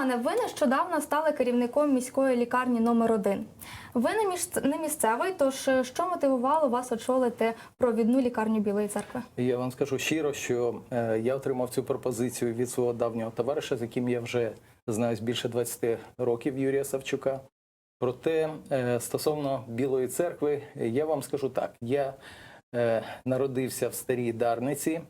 Романе, ви нещодавно стали керівником міської лікарні номер 1 Ви не міс- не місцевий, тож е, що мотивувало вас очолити провідну лікарню Білої церкви? Я вам скажу щиро, що е, я отримав цю пропозицію від свого давнього товариша, з яким я вже знаюсь більше 20 років Юрія Савчука. Проте е, стосовно Білої церкви, я вам скажу так: я народився в старій Дарниці,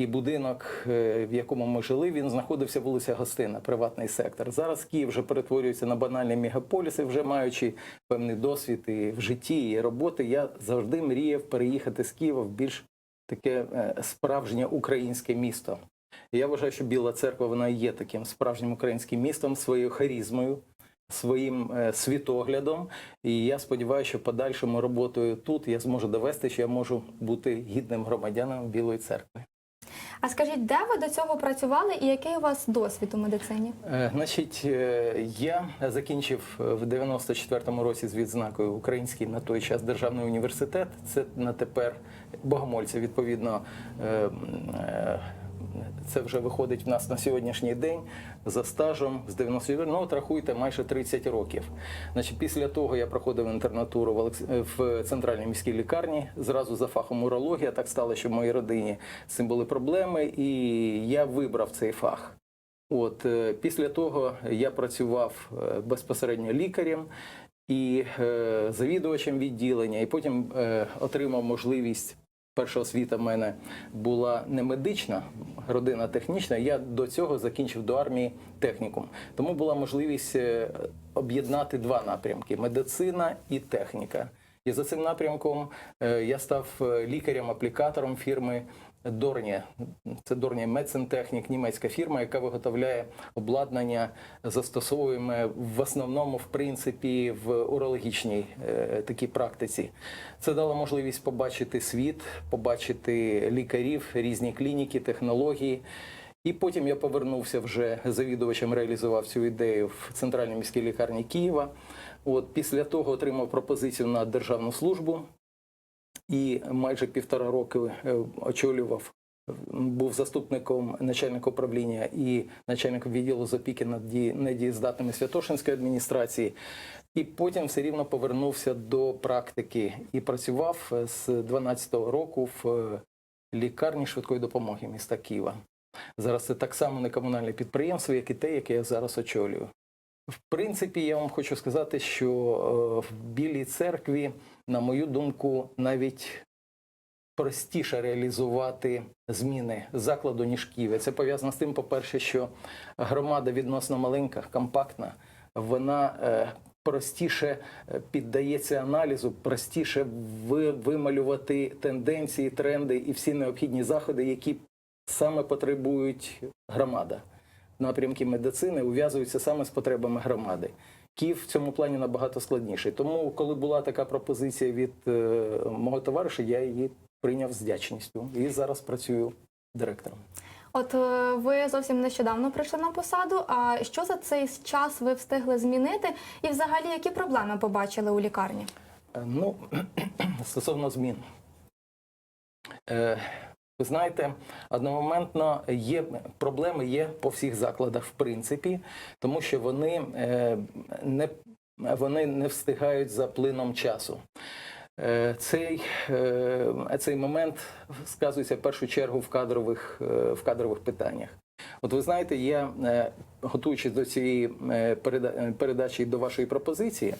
і будинок, е, в якому ми жили, він знаходився вулиця Гостина, приватний сектор. Зараз Київ вже перетворюється на банальний мегаполіс, і вже маючи певний досвід і в житті, і роботи, я завжди мріяв переїхати з Києва в більш таке е, справжнє українське місто. Я вважаю, що Біла церква вона є таким справжнім українським містом своєю харізмою, своїм е, світоглядом. І я сподіваюся, що подальшому роботою тут я зможу довести, що я можу бути гідним громадянином Білої церкви. А скажіть, де ви до цього працювали і який у вас досвід у медицині? Е, Значить, е, я закінчив е, в 94-му році з відзнакою Український на той час державний університет. Це на тепер Богомольця, відповідно. Це вже виходить в нас на сьогоднішній день за стажем з 90 ну от рахуйте майже 30 років. Значить, після того я проходив інтернатуру в, Олекс... в центральній міській лікарні, зразу за фахом урологія. Так стало, що в моїй родині з цим були проблеми, і я вибрав цей фах. От е, після того я працював е, безпосередньо лікарем і е, завідувачем відділення, і потім е, отримав можливість. Перша освіта в мене була не медична, родина технічна. Я до цього закінчив до армії технікум. Тому була можливість е, об'єднати два напрямки: медицина і техніка. І за цим напрямком е, я став е, лікарем-аплікатором фірми Дорнія. Це Дорнія Медсентехнік, німецька фірма, яка виготовляє обладнання, застосовуємо в основному, в принципі, в урологічній е, такій практиці. Це дало можливість побачити світ, побачити лікарів, різні клініки, технології. І потім я повернувся вже завідувачем, реалізував цю ідею в центральній міській лікарні Києва. От після того отримав пропозицію на державну службу і майже півтора роки е, очолював. Був заступником начальника управління і начальником відділу з опіки над недієздатними Святошинської адміністрації. І потім все рівно повернувся до практики і працював е, з 12-го року в е, лікарні швидкої допомоги міста Києва. Зараз це так само не комунальне підприємство, як і те, яке я зараз очолюю. В принципі, я вам хочу сказати, що в Білій церкві, на мою думку, навіть простіше реалізувати зміни закладу, ніж Києві. Це пов'язано з тим, по-перше, що громада відносно маленька, компактна, вона е, простіше е, піддається аналізу, простіше вималювати тенденції, тренди і всі необхідні заходи, які саме потребують громада. Напрямки медицини ув'язуються саме з потребами громади. Київ в цьому плані набагато складніший. Тому, коли була така пропозиція від е, мого товариша, я її прийняв з вдячністю і зараз працюю директором. От е, ви зовсім нещодавно прийшли на посаду. А що за цей час ви встигли змінити? І взагалі які проблеми побачили у лікарні? Е, Ну, стосовно змін. Ви знаєте, одномоментно є проблеми є по всіх закладах, в принципі, тому що вони е, не, вони не встигають за плином часу. Е, Цей, е, цей момент сказується в першу чергу в кадрових, в кадрових питаннях. От ви знаєте, я е, готуючись до цієї е, е, передачі до вашої пропозиції,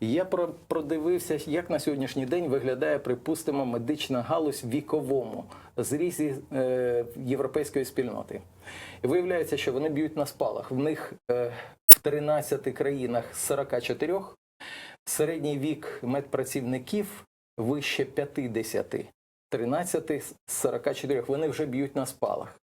я продивився, як на сьогоднішній день виглядає, припустимо, медична галузь віковому зрізі європейської спільноти. І виявляється, що вони б'ють на спалах. В них в 13 країнах з 44 середній вік медпрацівників вище 50. 13 з 44 вони вже б'ють на спалах.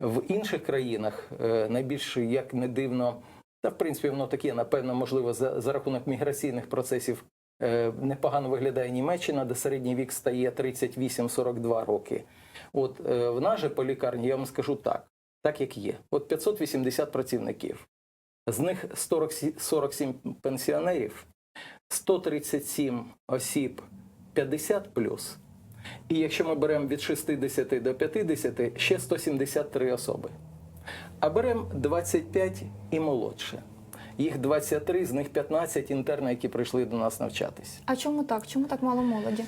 В інших країнах е, найбільш як не дивно, та в принципі воно таке, напевно, можливо, за, за рахунок міграційних процесів е, непогано виглядає Німеччина, де середній вік стає 38-42 роки. От е, в нас же по лікарні я вам скажу так, так як є. От 580 працівників, з них 40, 47 пенсіонерів, 137 осіб 50 плюс. І якщо ми беремо від 60 до 50, ще 173 особи. А беремо 25 і молодше. Їх 23, з них 15 інтерни, які прийшли до нас навчатись. А чому так? Чому так мало молоді?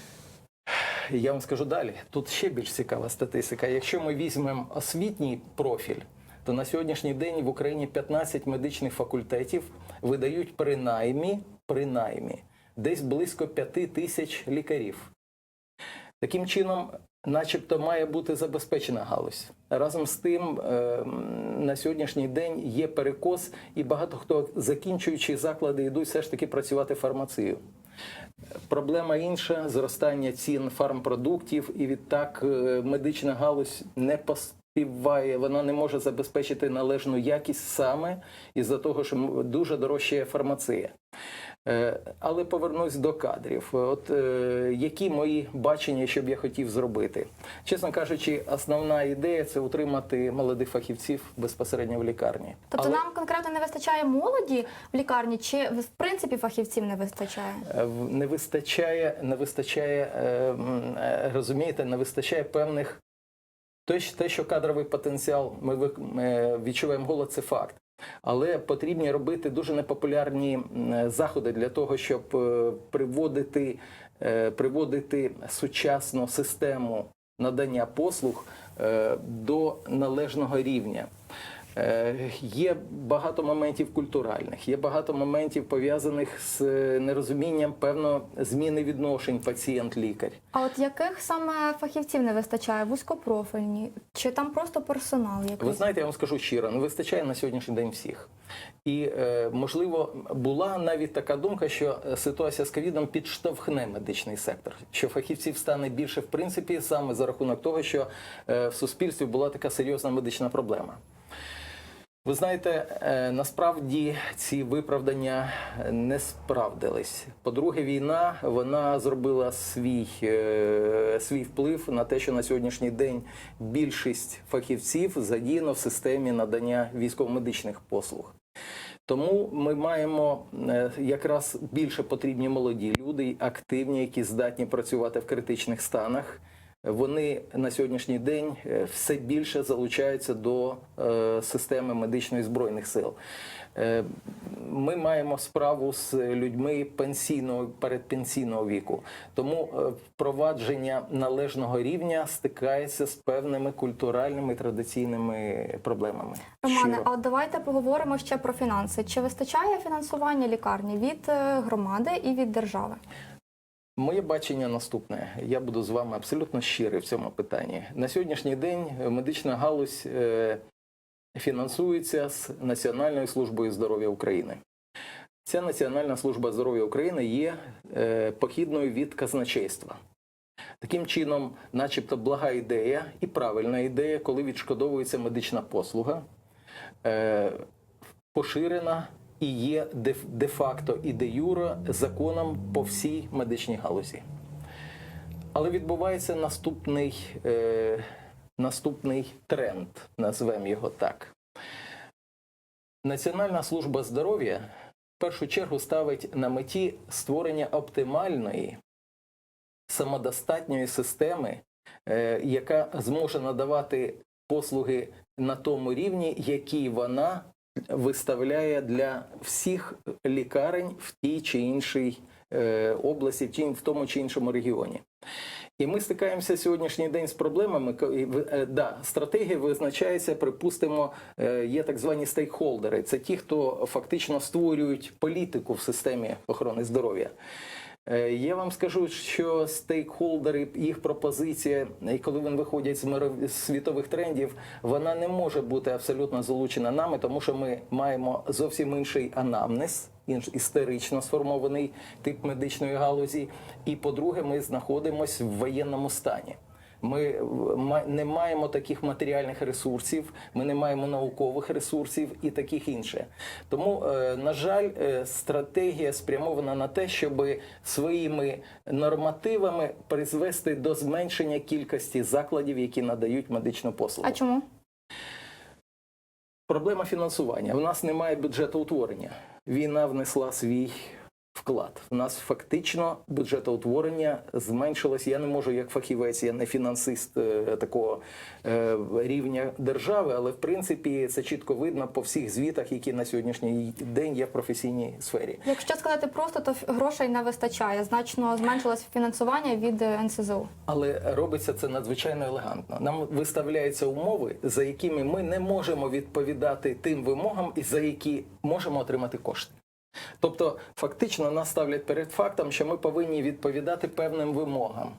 Я вам скажу далі. Тут ще більш цікава статистика. Якщо ми візьмемо освітній профіль, то на сьогоднішній день в Україні 15 медичних факультетів видають принаймні, принаймні десь близько 5 тисяч лікарів. Таким чином, начебто, має бути забезпечена галузь. Разом з тим, е, на сьогоднішній день є перекос, і багато хто, закінчуючи заклади, йдуть все ж таки працювати фармацію. Проблема інша зростання цін фармпродуктів, і відтак е, медична галузь не поспіває, вона не може забезпечити належну якість саме із-за того, що дуже дорожчає фармація. Е, Але повернусь до кадрів. От е, які мої бачення, що б я хотів зробити? Чесно кажучи, основна ідея це утримати молодих фахівців безпосередньо в лікарні. Тобто Але- нам конкретно не вистачає молоді в лікарні, чи в принципі фахівців не вистачає? Е, не вистачає, не вистачає, розумієте, не вистачає певних. Те, що- кадровий потенціал, ми відчуваємо голод, це факт. Але потрібні робити дуже непопулярні заходи для того, щоб е, приводити, е, приводити сучасну систему надання послуг е, до належного рівня. Е, Є багато моментів культуральних, є багато моментів пов'язаних з е, нерозумінням певно зміни відношень пацієнт-лікар. А от яких саме фахівців не вистачає? Вузькопрофільні? Чи там просто персонал Ви знаєте, я вам скажу щиро, не вистачає на сьогоднішній день всіх. І е, можливо була навіть така думка, що ситуація з ковідом підштовхне медичний сектор, що фахівців стане більше в принципі саме за рахунок того, що в суспільстві була така серйозна медична проблема. Ви знаєте, е, насправді ці виправдання не справдились. По-друге, війна вона зробила свій, е, свій вплив на те, що на сьогоднішній день більшість фахівців задіяно в системі надання військово-медичних послуг. Тому ми маємо е, якраз більше потрібні молоді люди, активні, які здатні працювати в критичних станах. Вони на сьогоднішній день е, все більше залучаються до е, системи медичної збройних сил. Е, Ми маємо справу з людьми пенсійного передпенсійного віку, тому впровадження належного рівня стикається з певними культуральними традиційними проблемами. Романе, а от давайте поговоримо ще про фінанси. Чи вистачає фінансування лікарні від громади і від держави? Моє бачення наступне. Я буду з вами абсолютно щирий в цьому питанні. На сьогоднішній день е, медична галузь е, фінансується з Національною службою здоров'я України. Ця Національна служба здоров'я України є е, похідною від казначейства. Таким чином, начебто, блага ідея і правильна ідея, коли відшкодовується медична послуга, поширена і є де- де-факто і де-юре законом по всій медичній галузі. Але відбувається наступний, е, наступний тренд, назвемо його так. Національна служба здоров'я в першу чергу ставить на меті створення оптимальної самодостатньої системи, е, яка зможе надавати послуги на тому рівні, який вона виставляє для всіх лікарень в тій чи іншій е, області, в тому чи іншому регіоні. І ми стикаємося сьогоднішній день з проблемами. е, Да, стратегія визначається, припустимо, е, є так звані стейкхолдери. Це ті, хто фактично створюють політику в системі охорони здоров'я. Е, Я вам скажу, що стейкхолдери, їх пропозиція, і коли вони виходять з світових трендів, вона не може бути абсолютно залучена нами, тому що ми маємо зовсім інший анамнез, інш історично сформований тип медичної галузі. І по-друге, ми знаходимося в воєнному стані. Ми не маємо таких матеріальних ресурсів, ми не маємо наукових ресурсів і таких інше. Тому, е, на жаль, е, стратегія спрямована на те, щоб своїми нормативами призвести до зменшення кількості закладів, які надають медичну послугу. А чому? Проблема фінансування. У нас немає бюджету утворення. Війна внесла свій вклад. У нас фактично бюджетоутворення зменшилось. Я не можу як фахівець, я не фінансист е, такого е, рівня держави, але в принципі це чітко видно по всіх звітах, які на сьогоднішній день є в професійній сфері. Якщо сказати просто, то грошей не вистачає. Значно зменшилось фінансування від е, НСЗУ. Але робиться це надзвичайно елегантно. Нам виставляються умови, за якими ми не можемо відповідати тим вимогам, і за які можемо отримати кошти. Тобто, фактично нас ставлять перед фактом, що ми повинні відповідати певним вимогам.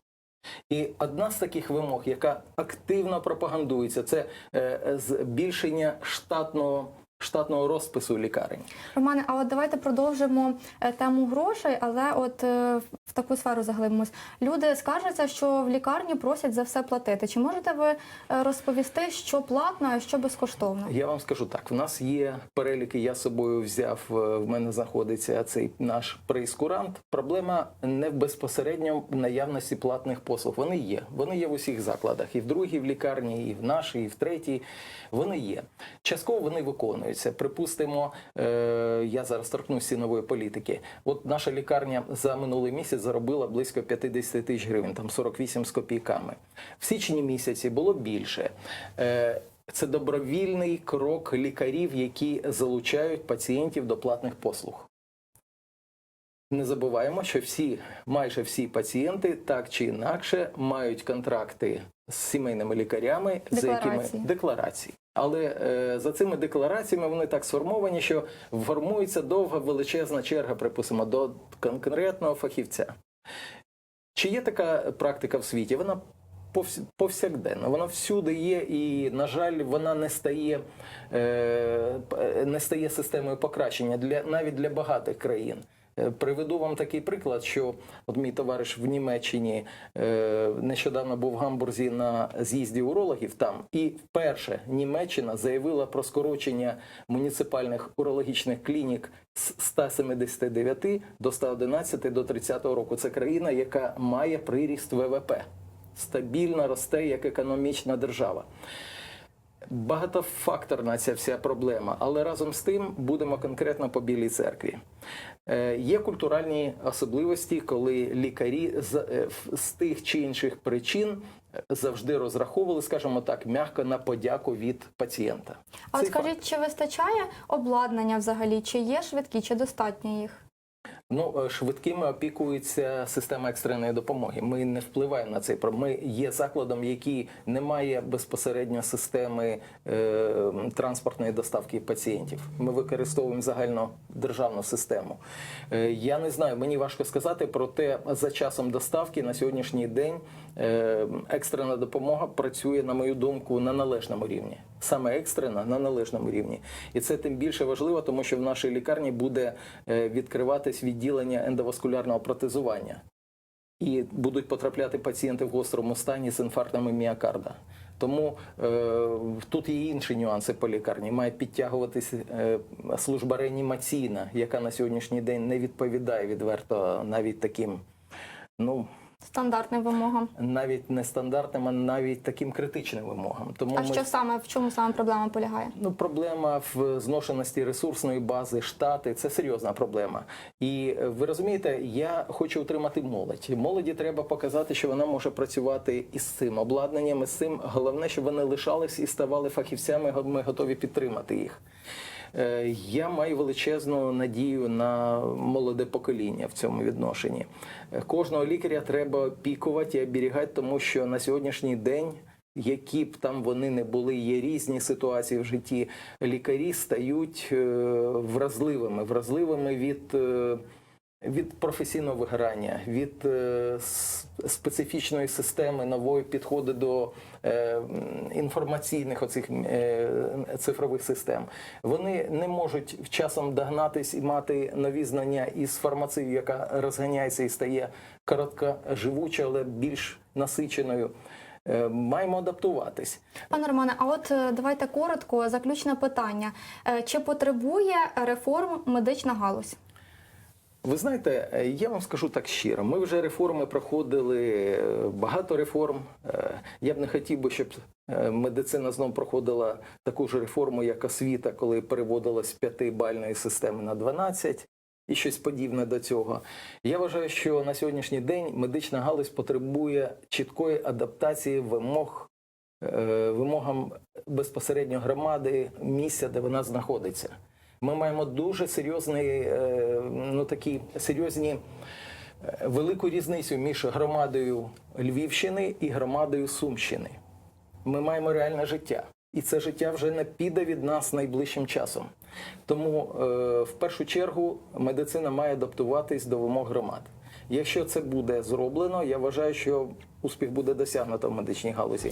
І одна з таких вимог, яка активно пропагандується, це е, збільшення штатного, штатного розпису лікарень. Романе, а от давайте продовжимо е, тему грошей, але от е, в таку сферу заглибимось. Люди скаржаться, що в лікарні просять за все платити. Чи можете ви е, розповісти, що платно, а що безкоштовно? Я вам скажу так: в нас є переліки, я з собою взяв. В мене знаходиться цей наш прейскурант. Проблема не в безпосередньо наявності платних послуг. Вони є. Вони є в усіх закладах, і в другій в лікарні, і в нашій, і в третій. Вони є. Частково вони виконуються. Припустимо, е, я зараз торкнусь цінової політики. От наша лікарня за минулий місяць заробила близько 50 тисяч гривень, там 48 з копійками. В січні місяці було більше. Е, це добровільний крок лікарів, які залучають пацієнтів до платних послуг. Не забуваємо, що всі, майже всі пацієнти так чи інакше мають контракти з сімейними лікарями, за якими Декларації. Але е, за цими деклараціями вони так сформовані, що формується довга величезна черга, припустимо, до конкретного фахівця. Чи є така практика в світі? Вона повс- повсякденна, вона всюди є, і, на жаль, вона не стає, е, не стає системою покращення для навіть для багатих країн. Е, Приведу вам такий приклад, що от мій товариш в Німеччині е, нещодавно був в Гамбурзі на з'їзді урологів там, і вперше Німеччина заявила про скорочення муніципальних урологічних клінік з 179 до 111 до 30 року. Це країна, яка має приріст ВВП, стабільно росте як економічна держава. Багатофакторна ця вся проблема, але разом з тим будемо конкретно по білій церкві. Е, є культуральні особливості, коли лікарі з, е, з тих чи інших причин е, завжди розраховували, скажімо так, м'яко на подяку від пацієнта. А от Цей факт. скажіть, чи вистачає обладнання взагалі? Чи є швидкі, чи достатньо їх? Ну, е, швидкими опікується система екстреної допомоги. Ми не впливаємо на цей про- Ми є закладом, який не має безпосередньо системи е, транспортної доставки пацієнтів. Ми використовуємо загальну державну систему. Е, я не знаю, мені важко сказати, проте за часом доставки на сьогоднішній день е, екстрена допомога працює, на мою думку, на належному рівні. Саме екстрена на належному рівні. І це тим більше важливо, тому що в нашій лікарні буде е, відкриватись відділення ендоваскулярного протезування. І будуть потрапляти пацієнти в гострому стані з інфарктами міокарда. Тому е, тут є інші нюанси по лікарні. Має підтягуватися е, служба реанімаційна, яка на сьогоднішній день не відповідає відверто навіть таким, ну Стандартним вимогам. навіть не стандартним, а навіть таким критичним вимогам. Тому А ми що саме в чому саме проблема полягає? Ну, проблема в зношеності ресурсної бази штати це серйозна проблема. І е, ви розумієте, я хочу утримати молодь. Молоді треба показати, що вона може працювати із цим обладнанням, із цим. Головне, щоб вони лишались і ставали фахівцями. Ми готові підтримати їх. Е, Я маю величезну надію на молоде покоління в цьому відношенні. Е, Кожного лікаря треба опікувати і оберігати, тому що на сьогоднішній день які б там вони не були, є різні ситуації в житті. Лікарі стають е, вразливими, вразливими від, від професійного вигорання, від е, специфічної системи нової підходу до е, інформаційних оцих е, цифрових систем. Вони не можуть часом догнатись і мати нові знання із фармації, яка розганяється і стає короткоживуча, але більш насиченою. Маємо адаптуватись. Пане Романе, а от давайте коротко, заключне питання. Чи потребує реформ медична галузь? Ви знаєте, е, я вам скажу так щиро. Ми вже реформи проходили, е, багато реформ. Е, Я б не хотів би, щоб медицина знов проходила таку ж реформу, як освіта, коли переводилась з п'ятибальної системи на 12. і щось подібне до цього. Я вважаю, що на сьогоднішній день медична галузь потребує чіткої адаптації вимог. Вимогам безпосередньо громади місця, де вона знаходиться. Ми маємо дуже серйозний, е, ну такі серйозні е, велику різницю між громадою Львівщини і громадою Сумщини. Ми маємо реальне життя, і це життя вже не піде від нас найближчим часом. Тому е, в першу чергу медицина має адаптуватись до вимог громад. Якщо це буде зроблено, я вважаю, що успіх буде досягнуто в медичній галузі.